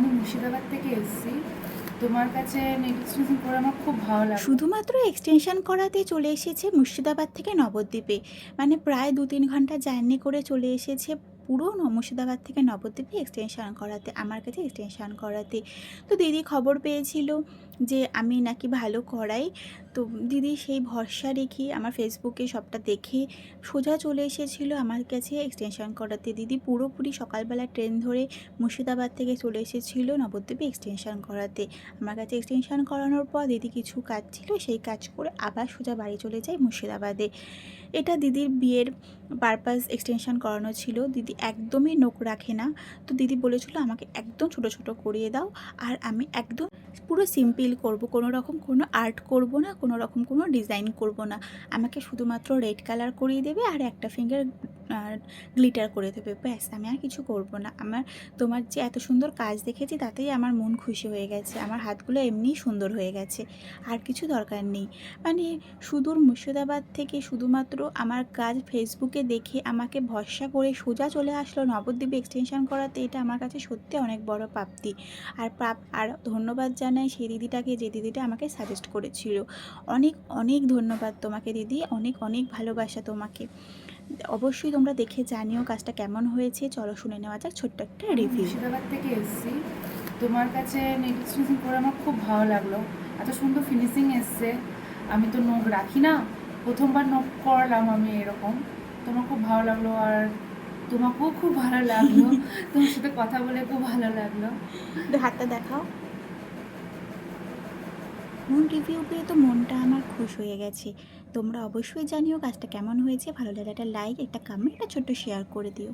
আমি মুর্শিদাবাদ থেকে এসেছি। তোমার কাছে আমার খুব ভালো লাগে। শুধুমাত্র এক্সটেনশন করাতে চলে এসেছে মুর্শিদাবাদ থেকে নবদ্বীপে। মানে প্রায় দু তিন ঘণ্টা জার্নি করে চলে এসেছে পুরো মুর্শিদাবাদ থেকে নবদ্বীপে এক্সটেনশন করাতে, আমার কাছে এক্সটেনশন করাতে। তো দিদি খবর পেয়েছিল যে আমি নাকি ভালো করাই। তো দিদি সেই ভরসা রেখে আমার ফেসবুকে সবটা দেখে সোজা চলে এসেছিল আমার কাছে এক্সটেনশন করাতে। দিদি পুরোপুরি সকালবেলা ট্রেন ধরে মুর্শিদাবাদ থেকে চলে এসেছিল নবদ্বীপে এক্সটেনশন করাতে। আমার কাছে এক্সটেনশন করানোর পর দিদি কিছু কাজ ছিল, সেই কাজ করে আবার সোজা বাড়ি চলে যায় মুর্শিদাবাদে। এটা দিদির বিয়ের পারপাস এক্সটেনশন করানো ছিল। দিদি একদমই নোক রাখে না। তো দিদি বলেছিল, আমাকে একদম ছোট ছোট করিয়ে দাও। আর আমি একদম পুরো সিম্পল করব, কোনো রকম কোনো আর্ট করব না, কোনো রকম কোনো ডিজাইন করব না। আমাকে শুধুমাত্র রেড কালার করিয়ে দেবে আর একটা ফিঙ্গার গ্লিটার করে দেবে। ব্যাস, আমি আর কিছু করব না। আমার তোমার যে এত সুন্দর কাজ দেখেছি, তাতেই আমার মন খুশি হয়ে গেছে। আমার হাতগুলো এমনিই সুন্দর হয়ে গেছে। আর কিছু দরকার নেই। মানে সুদূর মুর্শিদাবাদ থেকে শুধুমাত্র আমার কাজ ফেসবুকে দেখে আমাকে ভরসা করে সোজা চলে আসলো নবদ্বীপে এক্সটেনশন করাতে, এটা আমার কাছে সত্যি অনেক বড় প্রাপ্তি। আর প্রাপ, আর ধন্যবাদ জানাই সেই দিদিটাকে, যে দিদিটা আমাকে সাজেস্ট করেছিল। অনেক অনেক ধন্যবাদ তোমাকে দিদি। অনেক অনেক ভালোবাসা তোমাকে। অবশ্যই তোমরা দেখে জানিও কাজটা কেমন হয়েছে। চলো শুনে নেওয়া যাক ছোট্ট একটা রিভিউ মুর্শিদাবাদ থেকে এসেছি। তোমার কাছে নেট এক্সটেনশন করে আমার খুব ভালো লাগল। এত সুন্দর ফিনিশিং এসছে। আমি তো নখ রাখি না। প্রথমবার নখ করলাম আমি এরকম। তোমার খুব ভালো লাগল আর তোমাকেও খুব ভালো লাগল। তোমার সাথে কথা বলে খুব ভালো লাগল। হাতটা দেখাও। মন রিভিউ পেয়ে তো মনটা আমার খুশ হয়ে গেছে। তোমরা অবশ্যই জানিও কাজটা কেমন হয়েছে। ভালো লাগে একটা লাইক একটা কমেন্ট একটা ছোট্ট শেয়ার করে দিও।